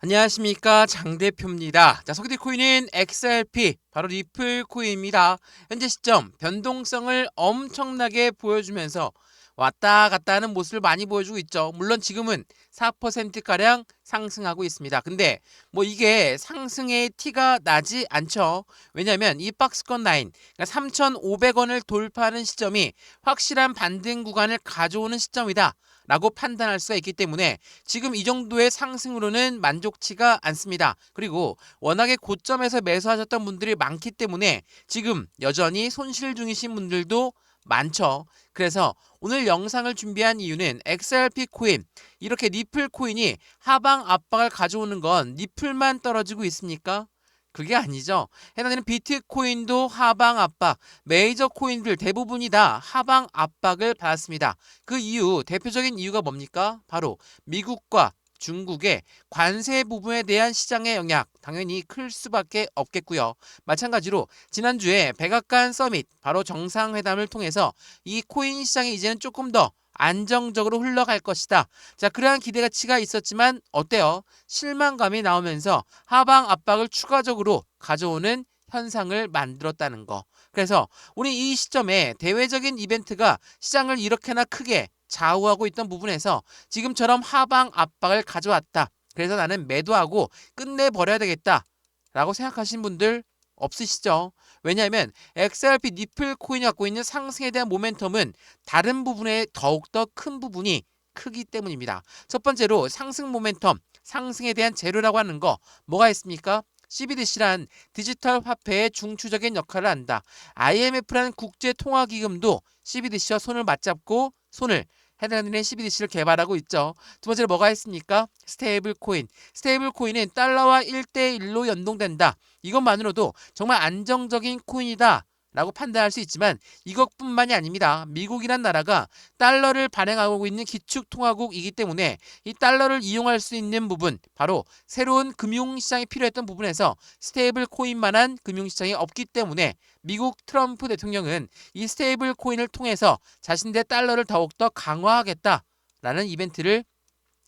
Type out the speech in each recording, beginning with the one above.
안녕하십니까 장 대표입니다. 자 소개될 코인은 XRP 바로 리플 코인입니다. 현재 시점 변동성을 엄청나게 보여주면서 왔다 갔다 하는 모습을 많이 보여주고 있죠. 물론 지금은 4%가량 상승하고 있습니다. 근데 뭐 이게 상승의 티가 나지 않죠. 왜냐하면 이 박스권 라인 그러니까 3,500원을 돌파하는 시점이 확실한 반등 구간을 가져오는 시점이다. 라고 판단할 수가 있기 때문에 지금 이 정도의 상승으로는 만족치가 않습니다. 그리고 워낙에 고점에서 매수하셨던 분들이 많기 때문에 지금 여전히 손실 중이신 분들도 많죠. 그래서 오늘 영상을 준비한 이유는 XRP 코인 이렇게 리플 코인이 하방 압박을 가져오는 건 리플만 떨어지고 있습니까? 그게 아니죠. 해당되는 비트코인도 하방 압박, 메이저 코인들 대부분이 다 하방 압박을 받았습니다. 그 이유, 대표적인 이유가 뭡니까? 바로 미국과 중국의 관세 부분에 대한 시장의 영향 당연히 클 수밖에 없겠고요. 마찬가지로 지난주에 백악관 서밋 바로 정상회담을 통해서 이 코인 시장이 이제는 조금 더 안정적으로 흘러갈 것이다. 자, 그러한 기대가치가 있었지만 어때요? 실망감이 나오면서 하방 압박을 추가적으로 가져오는 현상을 만들었다는 거. 그래서 우리 이 시점에 대외적인 이벤트가 시장을 이렇게나 크게 좌우하고 있던 부분에서 지금처럼 하방 압박을 가져왔다. 그래서 나는 매도하고 끝내버려야 되겠다. 라고 생각하신 분들 없으시죠? 왜냐하면 XRP 니플 코인이 갖고 있는 상승에 대한 모멘텀은 다른 부분에 더욱더 큰 부분이 크기 때문입니다. 첫 번째로 상승 모멘텀, 상승에 대한 재료라고 하는 거 뭐가 있습니까? CBDC란 디지털 화폐의 중추적인 역할을 한다. IMF라는 국제통화기금도 CBDC와 손을 맞잡고 손을 해당되는 CBDC를 개발하고 있죠. 두 번째로 뭐가 있습니까? 스테이블 코인. 스테이블 코인은 달러와 1대1로 연동된다. 이것만으로도 정말 안정적인 코인이다. 라고 판단할 수 있지만 이것뿐만이 아닙니다. 미국이란 나라가 달러를 발행하고 있는 기축통화국이기 때문에 이 달러를 이용할 수 있는 부분 바로 새로운 금융시장이 필요했던 부분에서 스테이블 코인만한 금융시장이 없기 때문에 미국 트럼프 대통령은 이 스테이블 코인을 통해서 자신의 달러를 더욱더 강화하겠다라는 이벤트를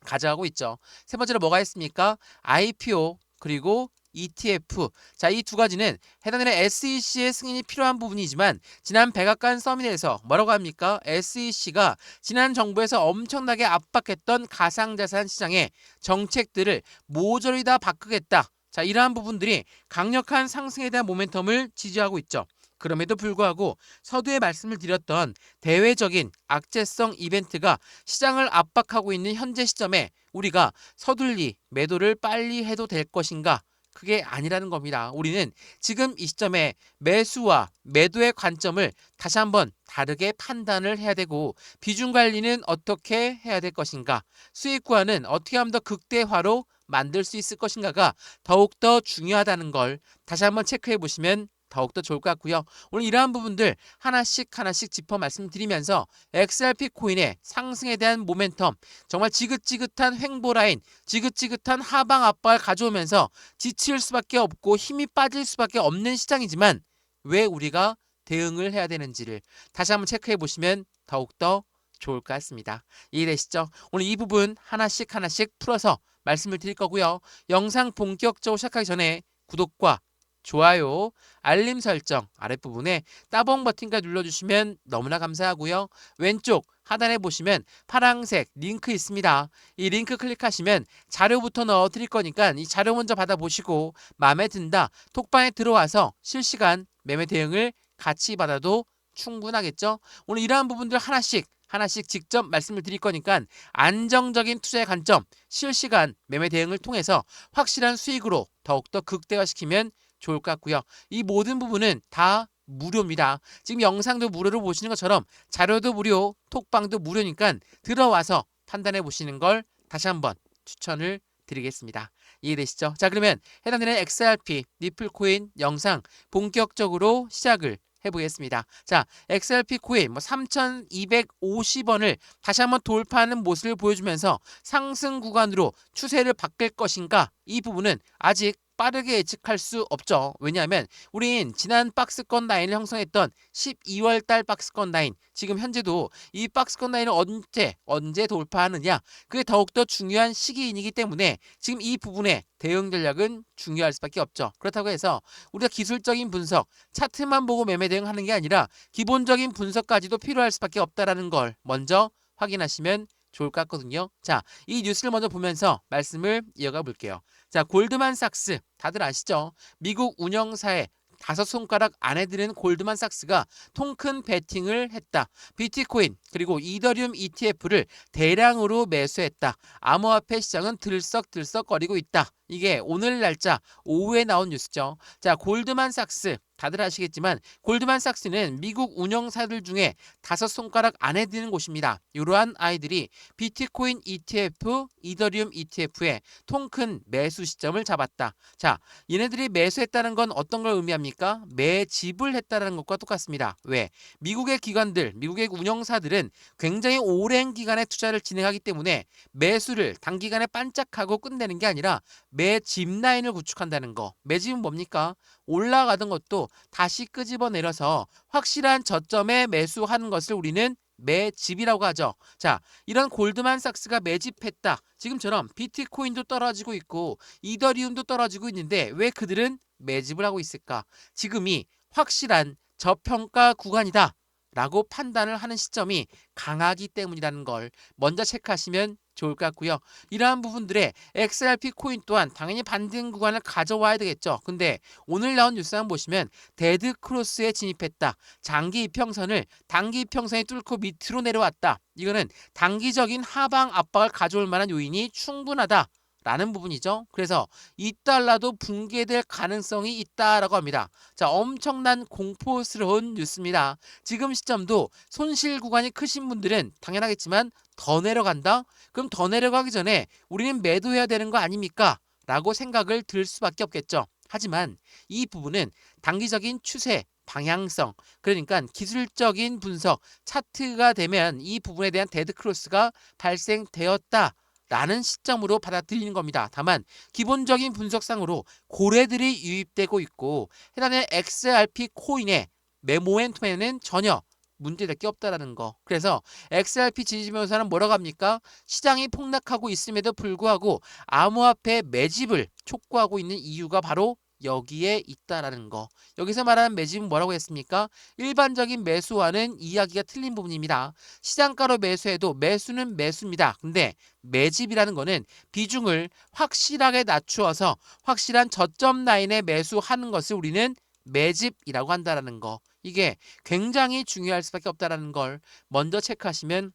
가져가고 있죠. 세 번째로 뭐가 있습니까? IPO 그리고 ETF. 자, 이 두 가지는 해당 되는 SEC의 승인이 필요한 부분이지만 지난 백악관 서밋에서 뭐라고 합니까? SEC가 지난 정부에서 엄청나게 압박했던 가상자산 시장의 정책들을 모조리 다 바꾸겠다. 자, 이러한 부분들이 강력한 상승에 대한 모멘텀을 지지하고 있죠. 그럼에도 불구하고 서두에 말씀을 드렸던 대외적인 악재성 이벤트가 시장을 압박하고 있는 현재 시점에 우리가 서둘리 매도를 빨리 해도 될 것인가? 그게 아니라는 겁니다. 우리는 지금 이 시점에 매수와 매도의 관점을 다시 한번 다르게 판단을 해야 되고 비중 관리는 어떻게 해야 될 것인가? 수익 구하는 어떻게 하면 더 극대화로 만들 수 있을 것인가가 더욱더 중요하다는 걸 다시 한번 체크해 보시면 더욱더 좋을 것 같고요. 오늘 이러한 부분들 하나씩 하나씩 짚어 말씀드리면서 XRP 코인의 상승에 대한 모멘텀 정말 지긋지긋한 횡보 라인, 지긋지긋한 하방 압박을 가져오면서 지칠 수밖에 없고 힘이 빠질 수밖에 없는 시장이지만 왜 우리가 대응을 해야 되는지를 다시 한번 체크해 보시면 더욱더 좋을 것 같습니다. 이해되시죠? 오늘 이 부분 하나씩 하나씩 풀어서 말씀을 드릴 거고요. 영상 본격적으로 시작하기 전에 구독과 좋아요, 알림 설정 아랫부분에 따봉 버튼까지 눌러주시면 너무나 감사하고요. 왼쪽 하단에 보시면 파랑색 링크 있습니다. 이 링크 클릭하시면 자료부터 넣어 드릴 거니까 이 자료 먼저 받아보시고 마음에 든다 톡방에 들어와서 실시간 매매 대응을 같이 받아도 충분하겠죠. 오늘 이러한 부분들 하나씩 하나씩 직접 말씀을 드릴 거니까 안정적인 투자의 관점, 실시간 매매 대응을 통해서 확실한 수익으로 더욱더 극대화시키면 좋을 것 같고요. 이 모든 부분은 다 무료입니다. 지금 영상도 무료로 보시는 것처럼 자료도 무료, 톡방도 무료니까 들어와서 판단해 보시는 걸 다시 한번 추천을 드리겠습니다. 이해되시죠? 자 그러면 해당되는 XRP 니플코인 영상 본격적으로 시작을 해보겠습니다. 자, XRP 코인 뭐 3,250원을 다시 한번 돌파하는 모습을 보여주면서 상승 구간으로 추세를 바뀔 것인가? 이 부분은 아직 빠르게 예측할 수 없죠. 왜냐하면 우린 지난 박스권 라인을 형성했던 12월 달 박스권 라인, 지금 현재도 이 박스권 라인을 언제 언제 돌파하느냐, 그게 더욱더 중요한 시기이기 때문에 지금 이 부분에 대응 전략은 중요할 수밖에 없죠. 그렇다고 해서 우리가 기술적인 분석, 차트만 보고 매매 대응하는 게 아니라 기본적인 분석까지도 필요할 수밖에 없다라는 걸 먼저 확인하시면 좋을 것 같거든요. 자, 이 뉴스를 먼저 보면서 말씀을 이어가 볼게요. 자, 골드만삭스 다들 아시죠? 미국 운영사의 다섯 손가락 안에 드는 골드만삭스가 통큰 베팅을 했다. 비트코인 그리고 이더리움 ETF를 대량으로 매수했다. 암호화폐 시장은 들썩들썩거리고 있다. 이게 오늘 날짜 오후에 나온 뉴스죠. 자, 골드만삭스 다들 아시겠지만 골드만삭스는 미국 운영사들 중에 다섯 손가락 안에 드는 곳입니다. 이러한 아이들이 비트코인 ETF, 이더리움 ETF에 통큰 매수 시점을 잡았다. 자, 얘네들이 매수했다는 건 어떤 걸 의미합니까? 매집을 했다는 것과 똑같습니다. 왜? 미국의 기관들, 미국의 운영사들은 굉장히 오랜 기간의 투자를 진행하기 때문에 매수를 단기간에 반짝하고 끝내는 게 아니라 매집 라인을 구축한다는 거. 매집은 뭡니까? 올라가던 것도 다시 끄집어 내려서 확실한 저점에 매수하는 것을 우리는 매집이라고 하죠. 자, 이런 골드만삭스가 매집했다. 지금처럼 비트코인도 떨어지고 있고 이더리움도 떨어지고 있는데 왜 그들은 매집을 하고 있을까? 지금이 확실한 저평가 구간이다. 라고 판단을 하는 시점이 강하기 때문이라는 걸 먼저 체크하시면 좋을 것 같고요. 이러한 부분들의 XRP 코인 또한 당연히 반등 구간을 가져와야 되겠죠. 근데 오늘 나온 뉴스 한번 보시면 데드 크로스에 진입했다. 장기 이평선을 단기 이평선이 뚫고 밑으로 내려왔다. 이거는 단기적인 하방 압박을 가져올 만한 요인이 충분하다. 라는 부분이죠. 그래서 2달러도 붕괴될 가능성이 있다라고 합니다. 자, 엄청난 공포스러운 뉴스입니다. 지금 시점도 손실 구간이 크신 분들은 당연하겠지만 더 내려간다? 그럼 더 내려가기 전에 우리는 매도해야 되는 거 아닙니까? 라고 생각을 들 수밖에 없겠죠. 하지만 이 부분은 단기적인 추세, 방향성, 그러니까 기술적인 분석, 차트가 되면 이 부분에 대한 데드크로스가 발생되었다. 라는 시점으로 받아들이는 겁니다. 다만 기본적인 분석상으로 고래들이 유입되고 있고 해당의 XRP 코인의 메모엔텀에는 전혀 문제될 게 없다라는 거. 그래서 XRP 지지변호사는 뭐라고 합니까? 시장이 폭락하고 있음에도 불구하고 암호화폐 매집을 촉구하고 있는 이유가 바로 여기에 있다라는 거. 여기서 말하는 매집은 뭐라고 했습니까? 일반적인 매수와는 이야기가 틀린 부분입니다. 시장가로 매수해도 매수는 매수입니다. 근데 매집이라는 거는 비중을 확실하게 낮추어서 확실한 저점 라인에 매수하는 것을 우리는 매집이라고 한다라는 거. 이게 굉장히 중요할 수밖에 없다라는 걸 먼저 체크하시면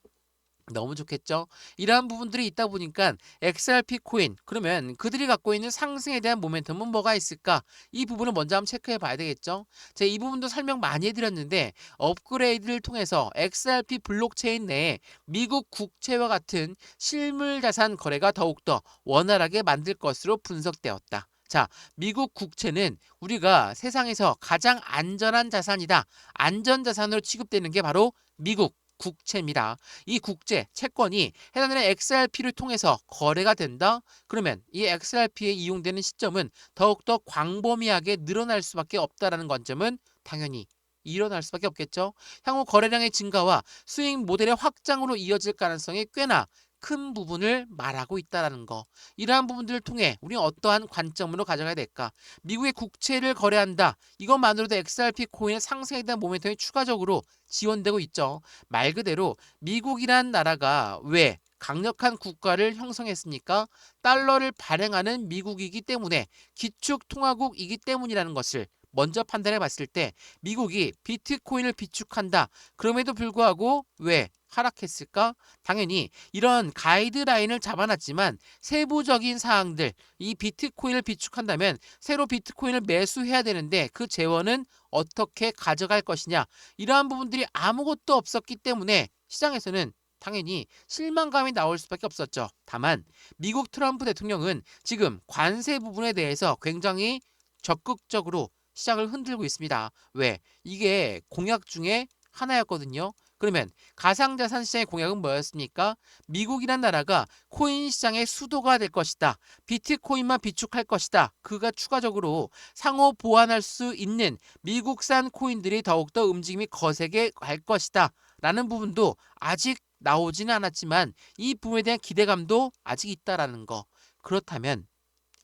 너무 좋겠죠. 이러한 부분들이 있다 보니까 XRP 코인 그러면 그들이 갖고 있는 상승에 대한 모멘텀은 뭐가 있을까? 이 부분을 먼저 한번 체크해 봐야 되겠죠. 제가 이 부분도 설명 많이 해드렸는데 업그레이드를 통해서 XRP 블록체인 내에 미국 국채와 같은 실물 자산 거래가 더욱더 원활하게 만들 것으로 분석되었다. 자, 미국 국채는 우리가 세상에서 가장 안전한 자산이다. 안전 자산으로 취급되는 게 바로 미국 국채입니다. 이 국제 채권이 해당되는 XRP를 통해서 거래가 된다. 그러면 이 XRP에 이용되는 시점은 더욱더 광범위하게 늘어날 수밖에 없다라는 관점은 당연히 일어날 수밖에 없겠죠. 향후 거래량의 증가와 수익 모델의 확장으로 이어질 가능성이 꽤나 큰 부분을 말하고 있다라는 거. 이러한 부분들을 통해 우리는 어떠한 관점으로 가져가야 될까? 미국의 국채를 거래한다. 이것만으로도 XRP 코인의 상승에 대한 모멘텀이 추가적으로 지원되고 있죠. 말 그대로 미국이란 나라가 왜 강력한 국가를 형성했습니까? 달러를 발행하는 미국이기 때문에 기축 통화국이기 때문이라는 것을 먼저 판단해 봤을 때 미국이 비트코인을 비축한다. 그럼에도 불구하고 왜 하락했을까? 당연히 이런 가이드라인을 잡아놨지만 세부적인 사항들, 이 비트코인을 비축한다면 새로 비트코인을 매수해야 되는데 그 재원은 어떻게 가져갈 것이냐. 이러한 부분들이 아무것도 없었기 때문에 시장에서는 당연히 실망감이 나올 수밖에 없었죠. 다만 미국 트럼프 대통령은 지금 관세 부분에 대해서 굉장히 적극적으로 시장을 흔들고 있습니다. 왜? 이게 공약 중에 하나였거든요. 그러면 가상자산 시장의 공약은 뭐였습니까? 미국이란 나라가 코인 시장의 수도가 될 것이다. 비트코인만 비축할 것이다. 그가 추가적으로 상호 보완할 수 있는 미국산 코인들이 더욱더 움직임이 거세게 갈 것이다. 라는 부분도 아직 나오지는 않았지만 이 부분에 대한 기대감도 아직 있다라는 거. 그렇다면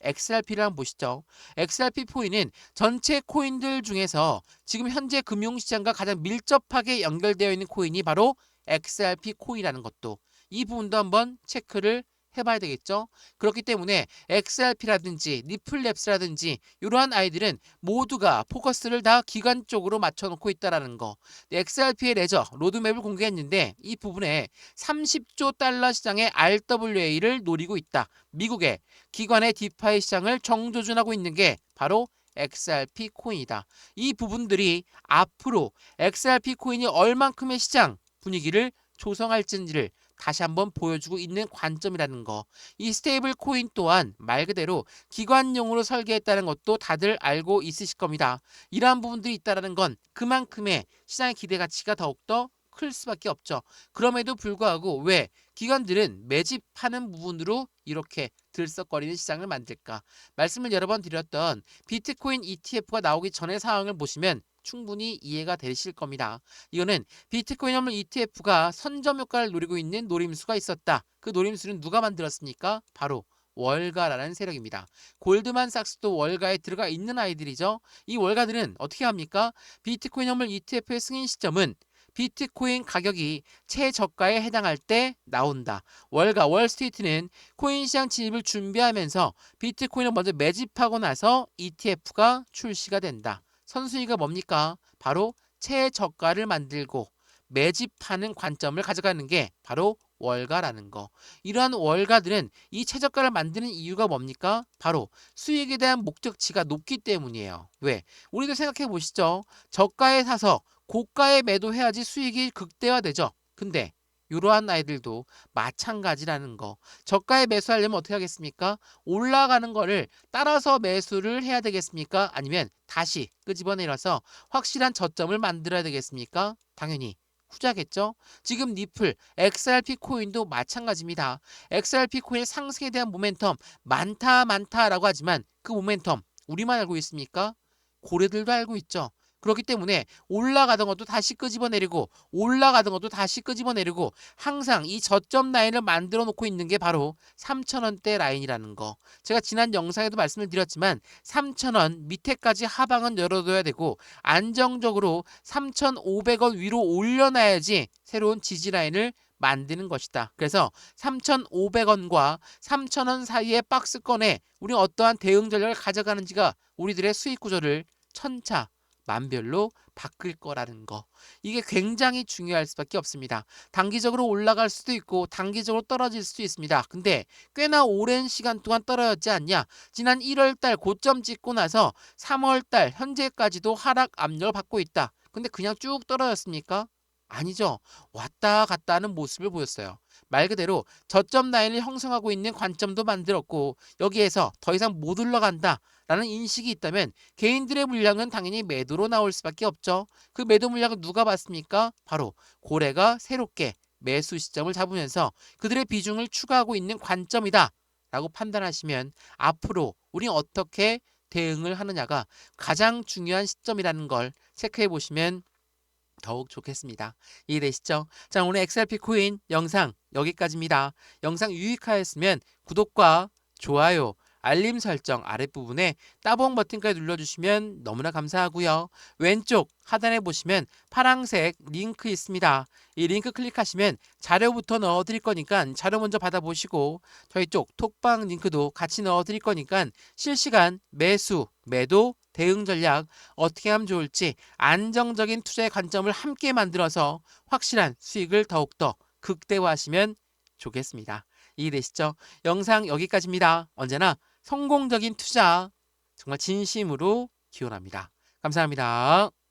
XRP를 한번 보시죠. XRP 포인은 전체 코인들 중에서 지금 현재 금융시장과 가장 밀접하게 연결되어 있는 코인이 바로 XRP 코인이라는 것도 이 부분도 한번 체크를 해봐야 되겠죠. 그렇기 때문에 XRP라든지 리플랩스라든지 이러한 아이들은 모두가 포커스를 다 기관 쪽으로 맞춰놓고 있다라는 거. XRP의 레저 로드맵을 공개했는데 이 부분에 30조 달러 시장의 RWA를 노리고 있다. 미국의 기관의 디파이 시장을 정조준하고 있는 게 바로 XRP 코인이다. 이 부분들이 앞으로 XRP 코인이 얼만큼의 시장 분위기를 조성할지를 다시 한번 보여주고 있는 관점이라는 거. 이 스테이블 코인 또한 말 그대로 기관용으로 설계했다는 것도 다들 알고 있으실 겁니다. 이러한 부분들이 있다는 건 그만큼의 시장의 기대 가치가 더욱더 클 수밖에 없죠. 그럼에도 불구하고 왜 기관들은 매집하는 부분으로 이렇게 들썩거리는 시장을 만들까? 말씀을 여러 번 드렸던 비트코인 ETF가 나오기 전의 상황을 보시면 충분히 이해가 되실 겁니다. 이거는 비트코인 화물 ETF가 선점 효과를 노리고 있는 노림수가 있었다. 그 노림수는 누가 만들었습니까? 바로 월가라는 세력입니다. 골드만삭스도 월가에 들어가 있는 아이들이죠. 이 월가들은 어떻게 합니까? 비트코인 화물 ETF의 승인 시점은 비트코인 가격이 최저가에 해당할 때 나온다. 월가 월스트리트는 코인 시장 진입을 준비하면서 비트코인을 먼저 매집하고 나서 ETF가 출시가 된다. 선순위가 뭡니까? 바로 최저가를 만들고 매집하는 관점을 가져가는 게 바로 월가라는 거. 이러한 월가들은 이 최저가를 만드는 이유가 뭡니까? 바로 수익에 대한 목적치가 높기 때문이에요. 왜? 우리도 생각해 보시죠. 저가에 사서 고가에 매도해야지 수익이 극대화되죠. 근데 이러한 아이들도 마찬가지라는 거. 저가에 매수하려면 어떻게 하겠습니까? 올라가는 거를 따라서 매수를 해야 되겠습니까? 아니면 다시 끄집어내려서 확실한 저점을 만들어야 되겠습니까? 당연히 후자겠죠? 지금 니플, XRP 코인도 마찬가지입니다. XRP 코인의 상승에 대한 모멘텀 많다 많다라고 하지만 그 모멘텀 우리만 알고 있습니까? 고래들도 알고 있죠. 그렇기 때문에 올라가던 것도 다시 끄집어내리고 올라가던 것도 다시 끄집어내리고 항상 이 저점 라인을 만들어 놓고 있는 게 바로 3,000원대 라인이라는 거. 제가 지난 영상에도 말씀을 드렸지만 3,000원 밑에까지 하방은 열어둬야 되고 안정적으로 3,500원 위로 올려놔야지 새로운 지지 라인을 만드는 것이다. 그래서 3,500원과 3,000원 사이의 박스권에 우리 어떠한 대응 전략을 가져가는지가 우리들의 수익 구조를 천차 만별로 바뀔 거라는 거. 이게 굉장히 중요할 수밖에 없습니다. 단기적으로 올라갈 수도 있고 단기적으로 떨어질 수도 있습니다. 근데 꽤나 오랜 시간 동안 떨어졌지 않냐? 지난 1월 달 고점 찍고 나서 3월 달 현재까지도 하락 압력을 받고 있다. 근데 그냥 쭉 떨어졌습니까? 아니죠. 왔다 갔다 하는 모습을 보였어요. 말 그대로 저점 라인을 형성하고 있는 관점도 만들었고 여기에서 더 이상 못 올라간다 라는 인식이 있다면 개인들의 물량은 당연히 매도로 나올 수밖에 없죠. 그 매도 물량을 누가 봤습니까? 바로 고래가 새롭게 매수 시점을 잡으면서 그들의 비중을 추가하고 있는 관점이다 라고 판단하시면 앞으로 우리 어떻게 대응을 하느냐가 가장 중요한 시점이라는 걸 체크해 보시면 더욱 좋겠습니다. 이해되시죠? 자, 오늘 XRP 코인 영상 여기까지입니다. 영상 유익하였으면 구독과 좋아요, 알림 설정 아랫부분에 따봉 버튼까지 눌러주시면 너무나 감사하고요. 왼쪽 하단에 보시면 파랑색 링크 있습니다. 이 링크 클릭하시면 자료부터 넣어드릴 거니까 자료 먼저 받아보시고 저희 쪽 톡방 링크도 같이 넣어드릴 거니까 실시간 매수, 매도, 대응 전략 어떻게 하면 좋을지 안정적인 투자의 관점을 함께 만들어서 확실한 수익을 더욱더 극대화하시면 좋겠습니다. 이해되시죠? 영상 여기까지입니다. 언제나 성공적인 투자 정말 진심으로 기원합니다. 감사합니다.